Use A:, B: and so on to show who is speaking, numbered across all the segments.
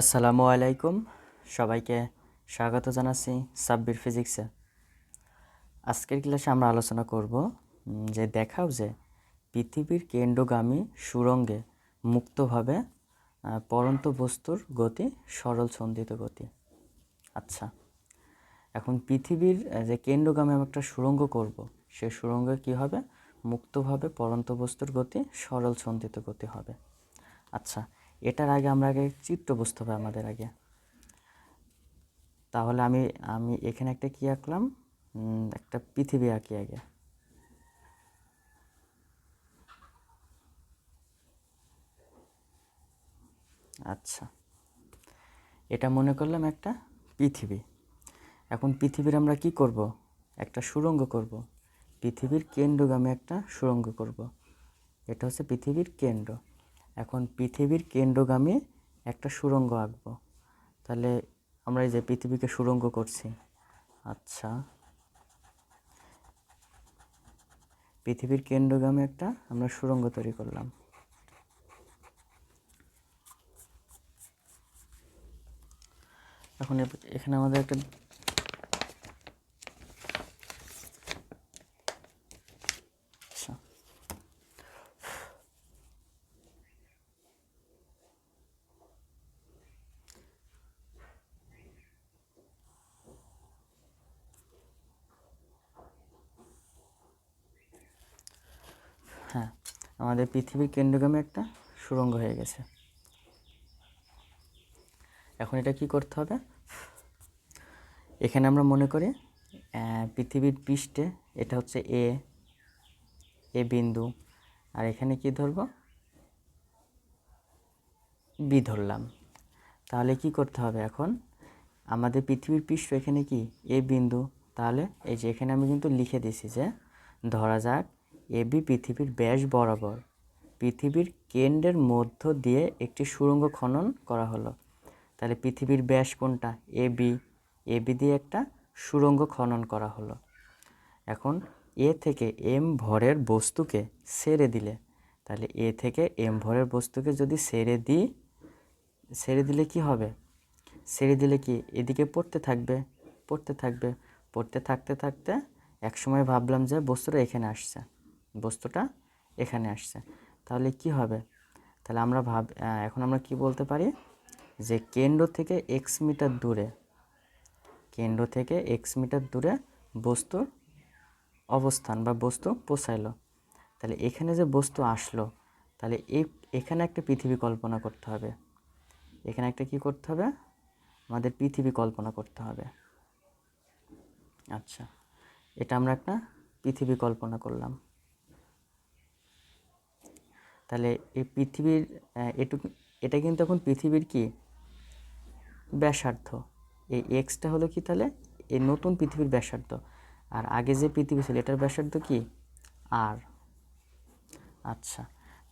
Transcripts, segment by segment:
A: আসসালামু আলাইকুম। সবাইকে স্বাগত জানাচ্ছি সাব্বির ফিজিক্সে। আজকের ক্লাসে আমরা আলোচনা করব যে দেখাও যে পৃথিবীর কেন্দ্রগামী সুরঙ্গে মুক্তভাবে পরন্ত বস্তুর গতি, সরল ছন্দিত গতি। আচ্ছা এখন পৃথিবীর যে কেন্দ্রগামী আমি একটা সুড়ঙ্গ করব, সে সুড়ঙ্গে কি হবে? মুক্তভাবে পরন্ত বস্তুর গতি, সরল ছন্দিত গতি হবে। আচ্ছা এটার আগে আমরা আগে চিত্র বুঝতে হবে আমাদের আগে। তাহলে আমি আমি এখানে একটা কি আঁকলাম? একটা পৃথিবী আঁকি আগে। আচ্ছা। এটা মনে করলাম একটা পৃথিবী। এখন পৃথিবীর আমরা কি করব? একটা সুড়ঙ্গ করব। পৃথিবীর কেন্দ্রগামী একটা সুড়ঙ্গ করব। এটা হচ্ছে পৃথিবীর কেন্দ্র। এখন পৃথিবীর কেন্দ্রগামী একটা সুড়ঙ্গ আঁকবো। তাহলে আমরা এই যে পৃথিবীকে সুড়ঙ্গ করছি আচ্ছা। পৃথিবীর কেন্দ্রগামী একটা আমরা সুড়ঙ্গ তৈরি করলাম। এখন এখানে আমাদের একটা আচ্ছা হ্যাঁ আমাদের পৃথিবীর কেন্দ্রগামী একটা সুড়ঙ্গ হয়ে গেছে। এখন এটা কি করতে হবে? এখানে আমরা মনে করি পৃথিবীর পৃষ্ঠে এটা হচ্ছে এ এ বিন্দু। আর এখানে কি ধরবো? বি ধরলাম। তাহলে কি করতে হবে এখন? আমাদের পৃথিবীর পৃষ্ঠ এখানে কি? এ বিন্দু। তাহলে এই যে এখানে আমি কিন্তু লিখে দিছি যে, ধরা যাক এ বি পৃথিবীর ব্যাস বরাবর। পৃথিবীর কেন্দ্রের মধ্য দিয়ে একটি সুড়ঙ্গ খনন করা হলো। তাহলে পৃথিবীর ব্যাস কোনটা? A B. এ বি দিয়ে একটা সুড়ঙ্গ খনন করা হলো। এখন এ থেকে এম ভরের বস্তুকে ছেড়ে দিলে। তাহলে এ থেকে এম ভরের বস্তুকে যদি ছেড়ে দিই ছেড়ে দিলে কি হবে? ছেড়ে দিলে কি এদিকে পড়তে থাকবে? পড়তে থাকবে। পড়তে থাকতে থাকতে একসময় ভাবলাম যে বস্তুটা এখানে আসছে। বস্তুটা এখানে আসছে। তাহলে কি হবে? তাহলে আমরা ভাব এখন আমরা কি বলতে পারি? যে কেন্দ্র থেকে এক্স মিটার দূরে, কেন্দ্র থেকে এক্স মিটার দূরে বস্তুর অবস্থান বা বস্তু পৌঁছাইলো তাহলে এখানে যে বস্তু আসলো, তাহলে এই এখানে একটা পৃথিবী কল্পনা করতে হবে। এখানে একটা কি করতে হবে? আমাদের পৃথিবী কল্পনা করতে হবে। আচ্ছা এটা আমরা একটা পৃথিবী কল্পনা করলাম। তাহলে এই পৃথিবীর এটুকু, এটা কিন্তু এখন পৃথিবীর কি? ব্যাসার্ধ। এই এক্সটা হলো কি তাহলে? এই নতুন পৃথিবীর ব্যাসার্ধ। আর আগে যে পৃথিবী ছিল, এটার ব্যাসার্ধ কি? আর আচ্ছা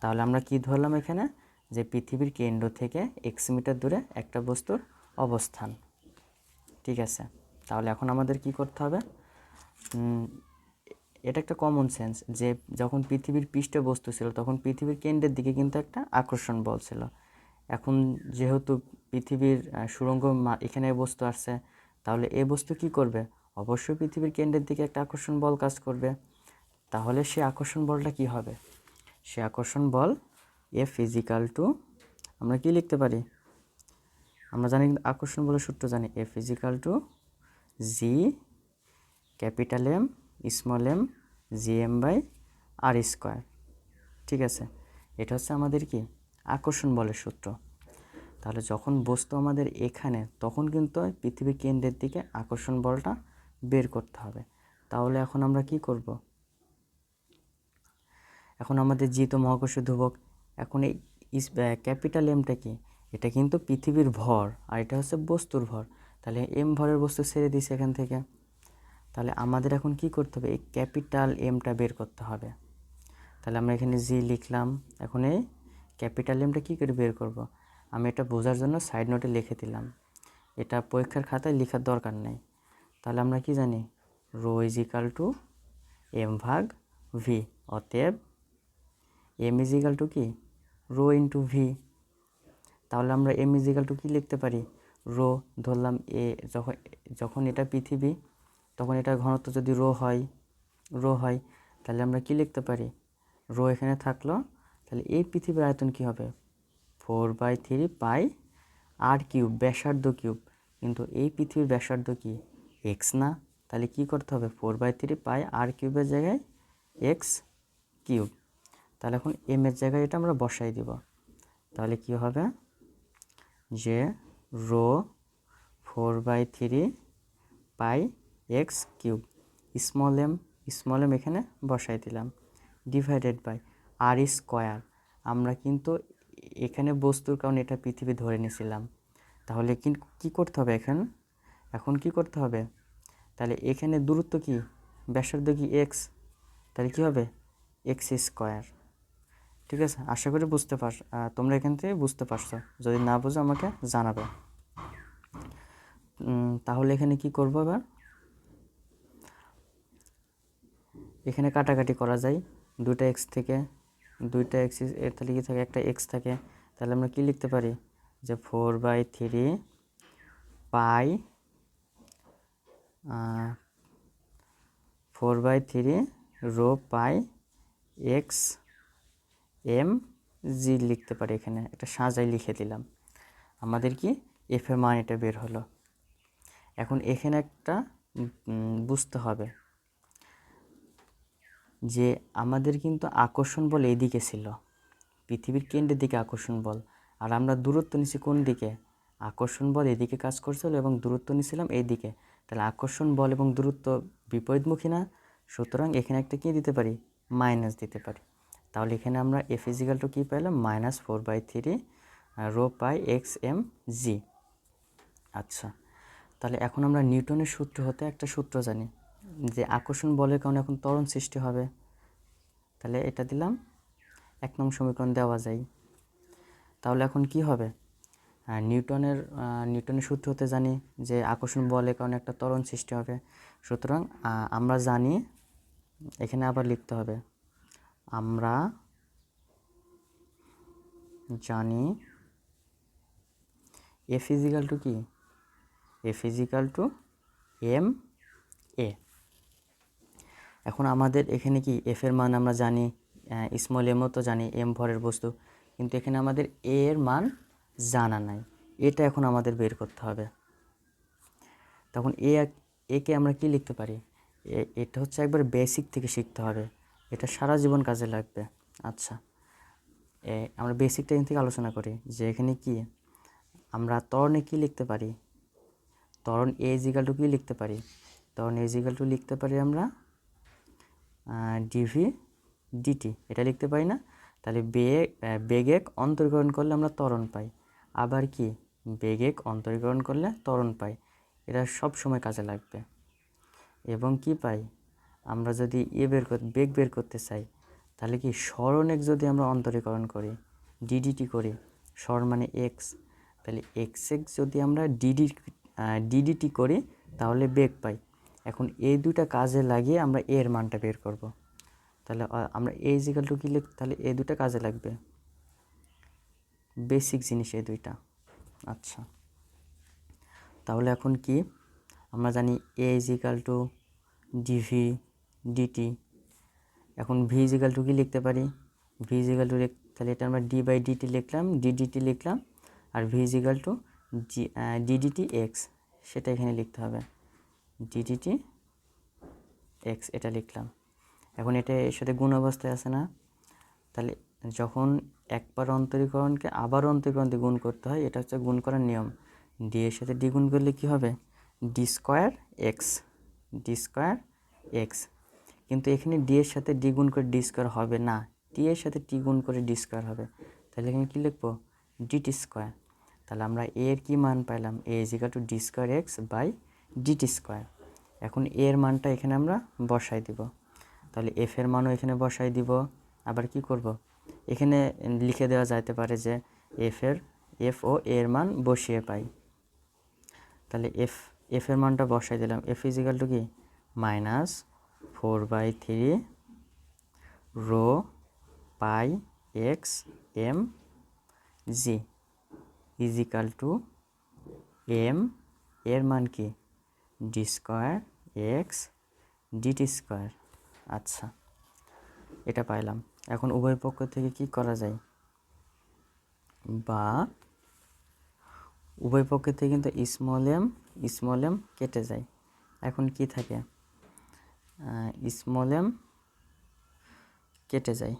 A: তাহলে আমরা কি ধরলাম এখানে? যে পৃথিবীর কেন্দ্র থেকে এক্স মিটার দূরে একটা বস্তুর অবস্থান। ঠিক আছে, তাহলে এখন আমাদের কি করতে হবে? এটা একটা কমন সেন্স যে যখন পৃথিবীর পৃষ্ঠে বস্তু ছিল, তখন পৃথিবীর কেন্দ্রের দিকে কিন্তু একটা আকর্ষণ বল ছিল। এখন যেহেতু পৃথিবীর মা- এখানে বস্তু আসছে, তাহলে এ বস্তু কি করবে? অবশ্যই পৃথিবীর কেন্দ্রের দিকে একটা আকর্ষণ বল কাজ করবে। তাহলে সে আকর্ষণ বলটা কি হবে? সে আকর্ষণ বল এ ফিজিক্যাল টু আমরা কি লিখতে পারি? আমরা জানি আকর্ষণ বলের সূত্র জানি। A is equal to G capital M small M G M by R square ঠিক আছে? এটা হচ্ছে আমাদের কি? আকর্ষণ বলের সূত্র। তাহলে যখন বস্তু আমাদের এখানে, তখন কিন্তু পৃথিবীর কেন্দ্রের দিকে আকর্ষণ বলটা বের করতে হবে। তাহলে এখন আমরা কি করব? এখন আমাদের জিত মহাকর্ষ ধ্রুবক, এখন এই ক্যাপিটাল এমটা কি? এটা কিন্তু পৃথিবীর ভর, আর এটা হচ্ছে বস্তুর ভর। তাহলে এম ভরের বস্তু ছেড়ে দিছে এখান থেকে। তাহলে আমাদের এখন কি করতে হবে? এই ক্যাপিটাল এমটা বের করতে হবে। তাহলে আমরা এখানে জি লিখলাম। এখন এই ক্যাপিটাল এমটা কী করে বের করব? আমি এটা বোঝার জন্য সাইড নোটে লিখে দিলাম। এটা পরীক্ষার খাতায় লেখার দরকার নেই। তাহলে আমরা কি জানি? Rho is equal to m ভাগ ভি অতএব এম ইজ ইকাল টু কি? রো ইন্টু ভি তাহলে আমরা এম ইজিক্যাল টু কী লিখতে পারি? রো ধরলাম এ যখন যখন এটা পৃথিবী তখন এটা ঘনত্ব যদি রো হয় রো হয়, তাহলে আমরা কি লিখতে পারি? রো এখানে থাকল, তাহলে এই পৃথিবীর আয়তন কী হবে? Four by three pi R cube, ব্যাসার্ধ কিউব। কিন্তু এই পৃথিবীর ব্যাসার্ধ কি? এক্স না। তাহলে কি করতে হবে? Four by three pi R কিউবের জায়গায় এক্স কিউব। তাহলে এখন এম এর জায়গায় এটা আমরা বসাই দিব। তাহলে কি হবে? যে rho four by three pi X cube. Small M small M এখানে বসাই দিলাম। Divided by R square. আমরা কিন্তু এখানে বস্তুর কারণে এটা পৃথিবী ধরে নিয়েছিলাম। তাহলে কি কী করতে হবে এখন? এখন কি করতে হবে? তাহলে এখানে দূরত্ব কি? ব্যাসার্ধ কি এক্স? তাহলে কী হবে? X square. ঠিক আছে? আশা করি বুঝতে পার তোমরা এখান থেকে বুঝতে পারছ। যদি না বুঝো আমাকে জানাবে। তাহলে এখানে কি করব এবার? এখানে কাটাকাটি করা যায়। দুইটা এক্স থেকে, দুইটা এক্সের তাহলে থাকে? একটা এক্স থাকে। তাহলে আমরা কী লিখতে পারি? যে four by three pi four by three rho pi X M G লিখতে পারি এখানে। একটা সাজাই লিখে দিলাম। আমাদের কি এফ এর মান এটা বের হলো। এখন এখানে একটা বুঝতে হবে। যে আমাদের কিন্তু আকর্ষণ বল এইদিকে ছিল। পৃথিবীর কেন্দ্রের দিকে আকর্ষণ বল। আর আমরা দূরত্ব নিছি কোন দিকে? আকর্ষণ বল এদিকে কাজ করছিল এবং দূরত্ব নিছিলাম এই দিকে তাহলে আকর্ষণ বল এবং দূরত্ব বিপরীতমুখী না? সুতরাং এখানে একটা কী দিতে পারি? মাইনাস দিতে পারি। তাহলে এখানে আমরা এ ফিজিক্যাল টু কী পাইলাম minus four by three rho pi X M G আচ্ছা। তাহলে এখন আমরা নিউটনের সূত্র হতে একটা সূত্র জানি। যে আকর্ষণ বলের কারণে এখন ত্বরণ সৃষ্টি হবে। তাহলে এটা দিলাম। এক নং সমীকরণ দেওয়া যায়। তাহলে এখন কি হবে? নিউটনের নিউটনের সূত্র হতে জানি যে আকর্ষণ বলের কারণে একটা ত্বরণ সৃষ্টি হবে। সুতরাং আমরা জানি এখানে আবার লিখতে হবে। আমরা জানি এ ফিজিক্যাল টু কি? A is equal to M A এখন আমাদের এখানে কি এফ এর মান আমরা জানি স্মল এমও তো জানি এম ভরের বস্তু। কিন্তু এখানে আমাদের এ এর মান জানা নাই। এটা এখন আমাদের বের করতে হবে। তখন এ একে আমরা কি লিখতে পারি? এটা হচ্ছে একবার বেসিক থেকে শিখতে হবে। এটা সারা জীবন কাজে লাগবে। আচ্ছা। এ, আমরা বেসিকটা থেকে আলোচনা করি যে এখানে কি? আমরা তরণে কি লিখতে পারি? তরণ এ জিগাল টু কী লিখতে পারি? তরণ এ জিগাল টু লিখতে পারি আমরা ডিভি ডিটি এটা লিখতে পারি না? তাহলে বেগ বেগেক অন্তরীকরণ করলে আমরা ত্বরণ পাই। আবার কি? বেগেক অন্তরীকরণ করলে ত্বরণ পাই। এটা সব সময় কাজে লাগবে। এবং কি পাই? আমরা যদি ইয়ে বের বেগ বের করতে চাই, তাহলে কি স্মরণেক যদি আমরা অন্তরীকরণ করি ডিডিটি করি, স্বর মানে এক্স তাহলে এক্স এক্স যদি আমরা ডিডি ডিডিটি করি, তাহলে বেগ পাই। এখন এই দুটা কাজে লাগিয়ে আমরা এর মানটা বের করব। তাহলে আমরা এ ইজিক্যাল টু কি লিখ তাহলে এই দুটা কাজে লাগবে। বেসিক জিনিস এই দুইটা। আচ্ছা। তাহলে এখন কি? আমরা জানি A is equal to DV DT এখন ভি ইজিক্যাল টু কি লিখতে পারি? ভি ইজিক্যাল টু তাহলে এটা আমরা ডি বাই ডিটি লিখলাম ডি ডিডিটি লিখলাম, আর V is equal to G DDT X সেটা এখানে লিখতে হবে। ডিডিটি এক্স এটা লিখলাম। এখন এটা এর সাথে গুণ অবস্থায় আছে না। তাহলে যখন একবার অন্তরীকরণকে আবার অন্তরীকরণ দিয়ে গুণ করতে হয়, এটা হচ্ছে গুণ করার নিয়ম। ডি এর সাথে ডি করলে কী হবে? D square X D square X কিন্তু এখানে ডি এর সাথে ডি করে ডি স্কোয়ার হবে না। টি এর সাথে টি গুণ করে ডি স্কোয়ার হবে। তাহলে এখানে কী লিখব? ডিটি স্কোয়ার তাহলে আমরা এর কী মান পাইলাম? A is equal to D square X by DT square এখন এর মানটা এখানে আমরা বসাই দিব। তাহলে এফ এর মানও এখানে বসাই দিব। আবার কি করব? এখানে লিখে দেওয়া যাইতে পারে যে এফ এর এফ ও এর মান বসিয়ে পাই। তাহলে এফ এফ এর মানটা বসাই দিলাম। এফ ইজিক্যাল টু কি? Minus four by three rho pi X M G is equal to M এর মান কি? D square X DT square আচ্ছা এটা পাইলাম। এখন উভয় পক্ষ থেকে কি করা যায়? বা উভয় পক্ষের থেকে কিন্তু স্মল এম স্মল এম কেটে যায়। এখন কি থাকে? স্মল এম কেটে যায়।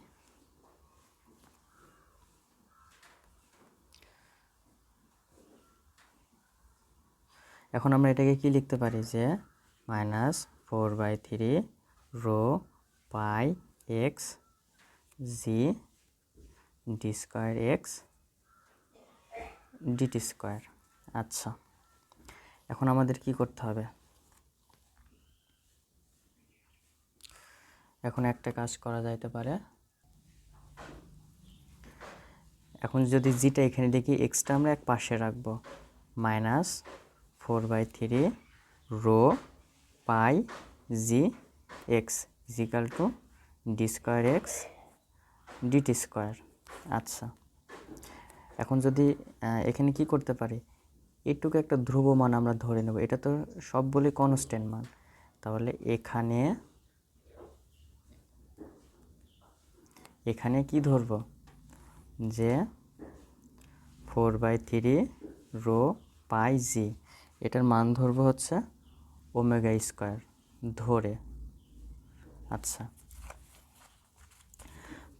A: এখন আমরা এটাকে কি লিখতে পারি যে minus four by three rho pi X G D square X DT square আচ্ছা এখন আমাদের কি করতে হবে? এখন একটা কাজ করা যাইতে পারে। এখন যদি জিটা এখানে দেখি এক্সটা আমরা এক পাশে রাখব। Minus four by three rho pi G X is equal to D square X DT square. আচ্ছা এখন যদি এখানে কি করতে পারি? এটুকু একটা ধ্রুব মান আমরা ধরে নেব। এটা তো সব বলে কনস্ট্যান্ট মান। তাহলে এখানে এখানে কি ধরবো? যে four by three rho pi G. এটার মান ধরবো হচ্ছে ওমেগা স্কোয়ার ধরে। আচ্ছা।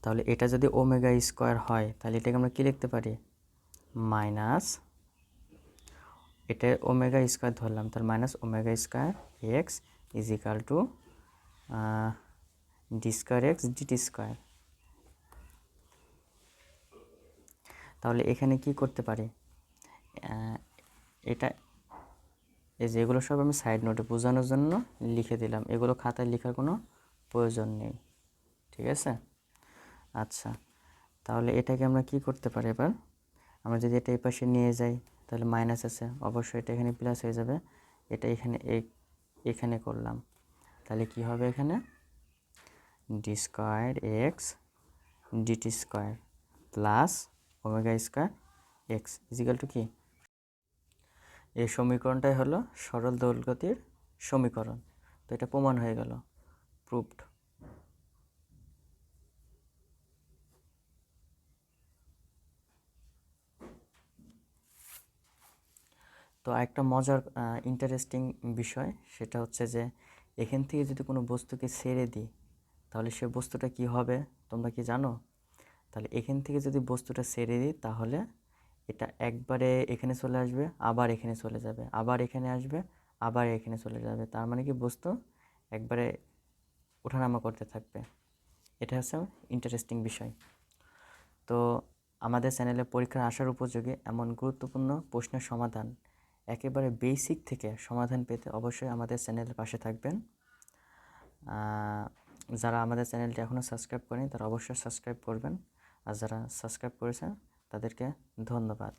A: তাহলে এটা যদি ওমেগা স্কোয়ার হয়, তাহলে এটাকে আমরা কী লিখতে পারি? মাইনাস এটা ওমেগা স্কোয়ার ধরলাম তার minus omega square X is equal to D square X DT square তাহলে এখানে কি করতে পারি? এটা এই যে এগুলো সব আমি সাইড নোটে বোঝানোর জন্য লিখে দিলাম। এগুলো খাতায় লেখার কোনো প্রয়োজন নেই। ঠিক আছে? আচ্ছা তাহলে এটাকে আমরা কি করতে পারি এবার? আমরা যদি এটা এই পাশে নিয়ে যাই, তাহলে মাইনাস আছে। অবশ্যই এটা এখানে প্লাস হয়ে যাবে। এটা এখানে এখানে করলাম। তাহলে কি হবে এখানে? D square X DT square plus omega square X is equal to কি? এই সমীকরণটাই হলো সরল দোলগতির সমীকরণ। তো এটা প্রমাণ হয়ে গেল প্রুভড তো একটা মজার ইন্টারেস্টিং বিষয় সেটা হচ্ছে যে এখান থেকে যদি কোনো বস্তুকে ছেড়ে দিই, তাহলে সে বস্তুটা কি হবে? তোমরা কি জানো? তাহলে এখান থেকে যদি বস্তুটা ছেড়ে দিই, তাহলে এটা একবারে এখানে চলে আসবে, আবার এখানে চলে যাবে, আবার এখানে আসবে, আবার এখানে চলে যাবে। তার মানে কি বস্তু? একবারে ওঠানামা করতে থাকবে। এটা হচ্ছে ইন্টারেস্টিং বিষয়। তো আমাদের চ্যানেলে পরীক্ষার আসার উপযোগী এমন গুরুত্বপূর্ণ প্রশ্নের সমাধান একেবারে বেসিক থেকে সমাধান পেতে অবশ্যই আমাদের চ্যানেলের পাশে থাকবেন। যারা আমাদের চ্যানেলটি এখনও সাবস্ক্রাইব করেনি তারা অবশ্যই সাবস্ক্রাইব করবেন। আর যারা সাবস্ক্রাইব করেছেন তাদেরকে ধন্যবাদ।